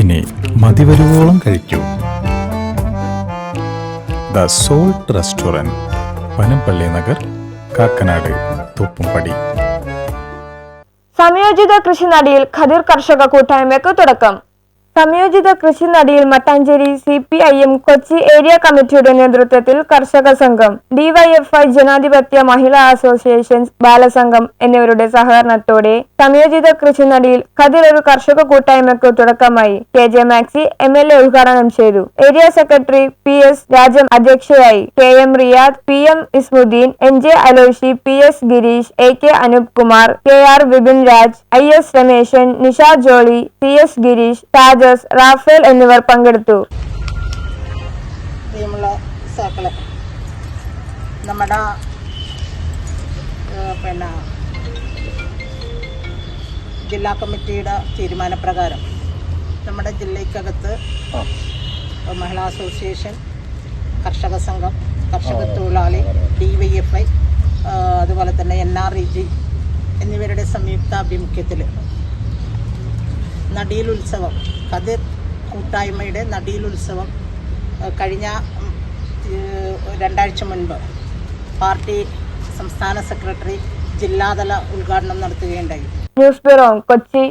ഇനി മതിവരുവോളം കഴിക്കൂ. The salt restaurant Panampilly Nagar Kakkanad Thoppumpady. സംയോജിത കൃഷി നടിയിൽ ഖദീർ കർഷക കൂട്ടായ്മയ്ക്ക് തുടക്കം. സംയോജിത കൃഷി നടിയിൽ Mattancherry C P I M Kochi area കമ്മിറ്റിയുടെ നേതൃത്വത്തിൽ കർഷക സംഘം ഡിവൈഎഫ്ഐ ജനാധിപത്യ മഹിളാ അസോസിയേഷൻ ബാലസംഘം എന്നിവരുടെ സഹകരണത്തോടെ സംയോജിത കൃഷി നടിയിൽ ഖദിർ ഒരു കർഷക കൂട്ടായ്മയ്ക്ക് തുടക്കമായി. K J Maxi M L A ഉദ്ഘാടനം ചെയ്തു. Area secretary P S Rajam അധ്യക്ഷയായി K M Riyad P M Ismuddin N J Aloshy P S Girish A K Anoop Kumar K R Vipin Raj I S Rameshan Nisha Jolly C S Girish Thajas Raphael എന്നിവർ പങ്കെടുത്തു. നമ്മുടെ പിന്നെ ജില്ലാ കമ്മിറ്റിയുടെ തീരുമാനപ്രകാരം നമ്മുടെ ജില്ലയ്ക്കകത്ത് മഹിളാ association കർഷക സംഘം കർഷക തൊഴിലാളി ഡി വൈ എഫ് ഐ അതുപോലെ തന്നെ എൻ ആർ ഇ ജി എന്നിവരുടെ സംയുക്താഭിമുഖ്യത്തിൽ നടീൽ ഉത്സവം കതിർ കൂട്ടായ്മയുടെ നടീലുത്സവം കഴിഞ്ഞ രണ്ടാഴ്ച മുൻപ് പാർട്ടി സംസ്ഥാന സെക്രട്ടറി ജില്ലാതല ഉദ്ഘാടനം നടത്തുകയുണ്ടായി. News bureau Kochi.